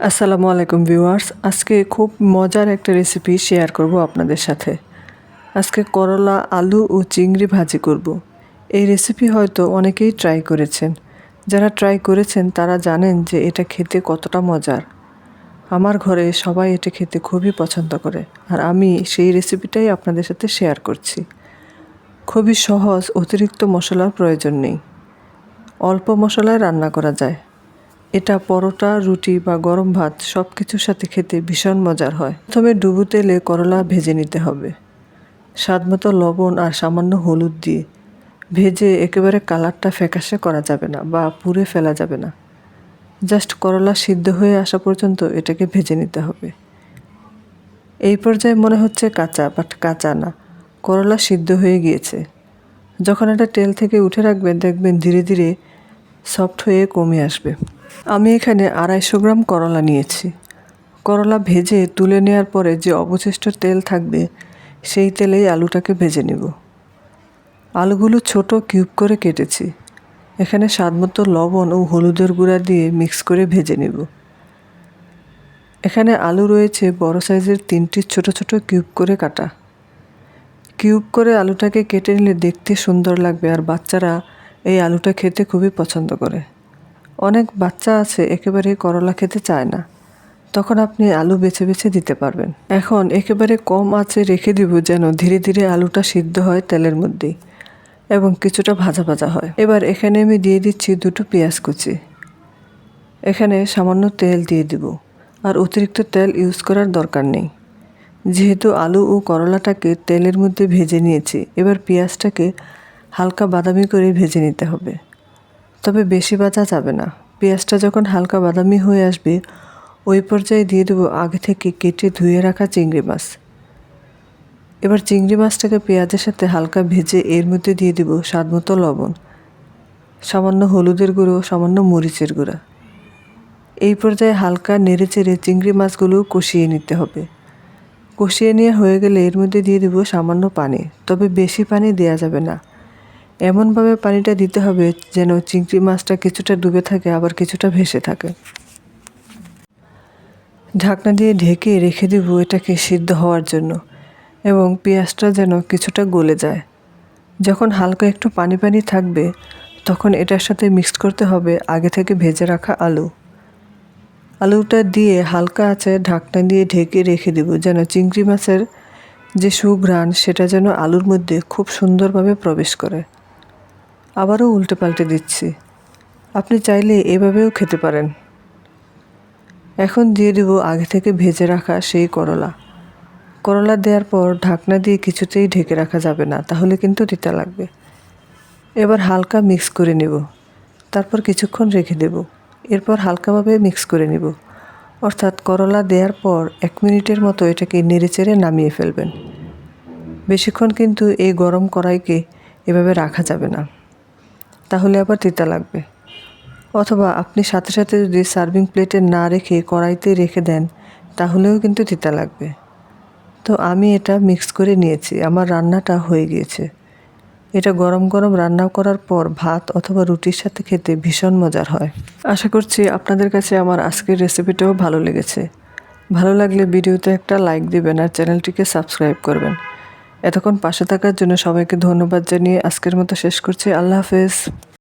আসসালামু আলাইকুম ভিউয়ার্স। আজকে খুব মজার একটা রেসিপি শেয়ার করব আপনাদের সাথে। আজকে করলা, আলু ও চিংড়ি ভাজি করব। এই রেসিপি হয়তো অনেকেই ট্রাই করেছেন। যারা ট্রাই করেছেন, তারা জানেন যে এটা খেতে কতটা মজার। আমার ঘরে সবাই এটা খেতে খুবই পছন্দ করে, আর আমি সেই রেসিপিটাই আপনাদের সাথে শেয়ার করছি। খুবই সহজ, অতিরিক্ত মশলার প্রয়োজন নেই। অল্প মশলায় রান্না করা যায়। এটা পরোটা, রুটি বা গরম ভাত সব কিছুর সাথে খেতে ভীষণ মজার হয়। প্রথমে ডুবু তেলে করলা ভেজে নিতে হবে। স্বাদমতো লবণ আর সামান্য হলুদ দিয়ে। ভেজে একেবারে কালারটা ফ্যাকাশে করা যাবে না বা পুড়ে ফেলা যাবে না। জাস্ট করলা সিদ্ধ হয়ে আসা পর্যন্ত এটাকে ভেজে নিতে হবে। এই পর্যায়ে মনে হচ্ছে কাঁচা, বাট কাঁচা না। করলা সিদ্ধ হয়ে গিয়েছে। যখন এটা তেল থেকে উঠে রাখবেন, দেখবেন ধীরে ধীরে সফট হয়ে কমে আসবে। আমি এখানে আড়াইশো গ্রাম করলা নিয়েছি। করলা ভেজে তুলে নেওয়ার পরে যে অবশিষ্ট তেল থাকবে, সেই তেলেই আলুটাকে ভেজে নেব। আলুগুলো ছোট কিউব করে কেটেছি। এখানে স্বাদমতো লবণ ও হলুদের গুঁড়া দিয়ে মিক্স করে ভেজে নেব। এখানে আলু রয়েছে বড় সাইজের তিনটি ছোট ছোট কিউব করে কাটা। কিউব করে আলুটাকে কেটে নিলে দেখতে সুন্দর লাগবে আর বাচ্চারা এই আলুটা খেতে খুবই পছন্দ করে। অনেক বাচ্চা আছে, একেবারে করলা খেতে চায় না। তখন আপনি আলু বেছে বেছে দিতে পারবেন। এখন একেবারে কম আঁচে রেখে দিব যেন ধীরে ধীরে আলুটা সিদ্ধ হয় তেলের মধ্যেই এবং কিছুটা ভাজা ভাজা হয়। এবার এখানে আমি দিয়ে দিচ্ছি দুটো পেঁয়াজ কুচি। এখানে সামান্য তেল দিয়ে দিব। আর অতিরিক্ত তেল ইউজ করার দরকার নেই। যেহেতু আলু ও করলাটাকে তেলের মধ্যে ভেজে নিয়েছি, এবার পেঁয়াজটাকে হালকা বাদামি করে ভেজে নিতে হবে। তবে বেশি ভাজা যাবে না। পেঁয়াজটা যখন হালকা বাদামি হয়ে আসবে, ওই পর্যায়ে দিয়ে দেবো আগে থেকে কেটে ধুয়ে রাখা চিংড়ি মাছ। এবার চিংড়ি মাছটাকে পেঁয়াজের সাথে হালকা ভেজে এর মধ্যে দিয়ে দেব স্বাদমতো লবণ, সামান্য হলুদের গুঁড়ো, সামান্য মরিচের গুঁড়া। এই পর্যায়ে হালকা নেড়ে চেড়ে চিংড়ি মাছগুলো কষিয়ে নিতে হবে। কষিয়ে নিয়ে হয়ে গেলে এর মধ্যে দিয়ে দেবো সামান্য পানি, তবে বেশি পানি দেওয়া যাবে না। এমনভাবে পানিটা দিতে হবে যেন চিংড়ি মাছটা কিছুটা ডুবে থাকে, আবার কিছুটা ভেসে থাকে। ঢাকনা দিয়ে ঢেকে রেখে দেবো এটাকে সিদ্ধ হওয়ার জন্য এবং পেঁয়াজটা যেন কিছুটা গলে যায়। যখন হালকা একটু পানি পানি থাকবে, তখন এটার সাথে মিক্সড করতে হবে আগে থেকে ভেজে রাখা আলু। আলুটা দিয়ে হালকা আছে ঢাকনা দিয়ে ঢেকে রেখে দেব যেন চিংড়ি মাছের যে সুঘ্রাণ, সেটা যেন আলুর মধ্যে খুব সুন্দরভাবে প্রবেশ করে। আবারও উল্টে পাল্টে দিচ্ছি। আপনি চাইলে এভাবেও খেতে পারেন। এখন দিয়ে দেব আগে থেকে ভেজে রাখা সেই করলা। করলা দেওয়ার পর ঢাকনা দিয়ে কিছুতেই ঢেকে রাখা যাবে না, তাহলে কিন্তু তিতা লাগবে। এবার হালকা মিক্স করে নেব। তারপর কিছুক্ষণ রেখে দেব। এরপর হালকাভাবে মিক্স করে নেব। অর্থাৎ করলা দেওয়ার পর এক মিনিটের মতো এটাকে নেড়েচেড়ে নামিয়ে ফেলবেন। বেশিক্ষণ কিন্তু এই গরম কড়াইকে এভাবে রাখা যাবে না। তাহলে আবার তিতা লাগবে। অথবা আপনি সাথে সাথে যদি সার্ভিং প্লেটে না রেখে কড়াইতে রেখে দেন, তাহলেও কিন্তু তিতা লাগবে। তো আমি এটা মিক্স করে নিয়েছি। আমার রান্নাটা হয়ে গিয়েছে। এটা গরম গরম রান্না করার পর ভাত অথবা রুটির সাথে খেতে ভীষণ মজার হয়। আশা করছি আপনাদের কাছে আমার আজকের রেসিপিটাও ভালো লেগেছে। ভালো লাগলে ভিডিওতে একটা লাইক দিবেন আর চ্যানেলটিকে সাবস্ক্রাইব করবেন। এতক্ষণ পাশে থাকার জন্য সবাইকে ধন্যবাদ জানিয়ে আজকের মতো শেষ করছি। আল্লাহ হাফেজ।